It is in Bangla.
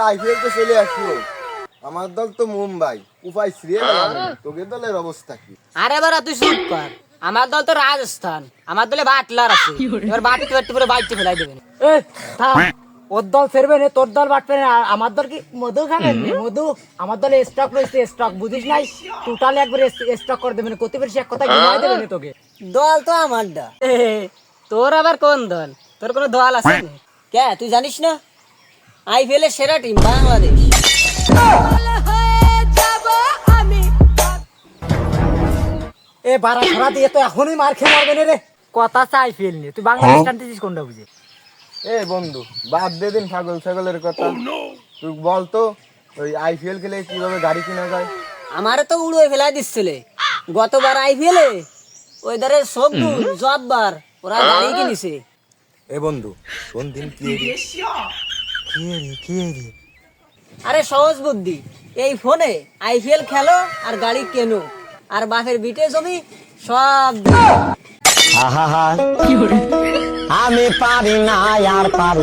আইপিএল তো চলে আসলো। আমার দল তো মুম্বাই। উপায় শ্রিয়ে তোকে দলের অবস্থা কি? আরে বারা তুই চুপ কর। আমার দল তো রাজস্থান। আমার দলে বাটলার আছে। এবার বাটতে বাটতে পুরো বাইকতে ফেলাই দেবেন ওর দল ফেরবে না তোর দল বাটবে না। আমার দল কি মধু খাবেন মধু আমার দলে স্টক রয়েছে স্টক বুঝিস নাই? টোটাল একবার স্টক করে দেবেন কত বেশি এক কথা ঘুমাই দেবে না তোকে। দল তো আমারটা। এ, তোর আবার কোন দল? তোর কোনো দল আছে কে? তুই জানিস না? আইপিএল এর সেরা টিম বাংলাদেশ। এ বারা দিয়ে তো এখনই মার খেয়ে মারবে রে। কথা চাই ফেল নিয়ে। তুই বাংলাদেশ টানতেছিস কোনটা বুঝে? এ বন্ধু বাদ দে দিন ছাগল ছাগলের কথা। তুই বল তো ওই আইপিএল খেলে কীভাবে গাড়ি কিনা যায়? আমারে তো উড়োয় ফেলাই দিচ্ছিলে। গতবার আইপিএলে ওই ধারে সবু জব্বার ওরা গাড়ি কিনেছে। এ বন্ধু কোন দিন কি আরে সহজ বুদ্ধি। এই ফোনে আইপিএল খেলো আর গাড়ি কেনো। আর বাপের বিটে জমি সব আমি পারি না আর পারি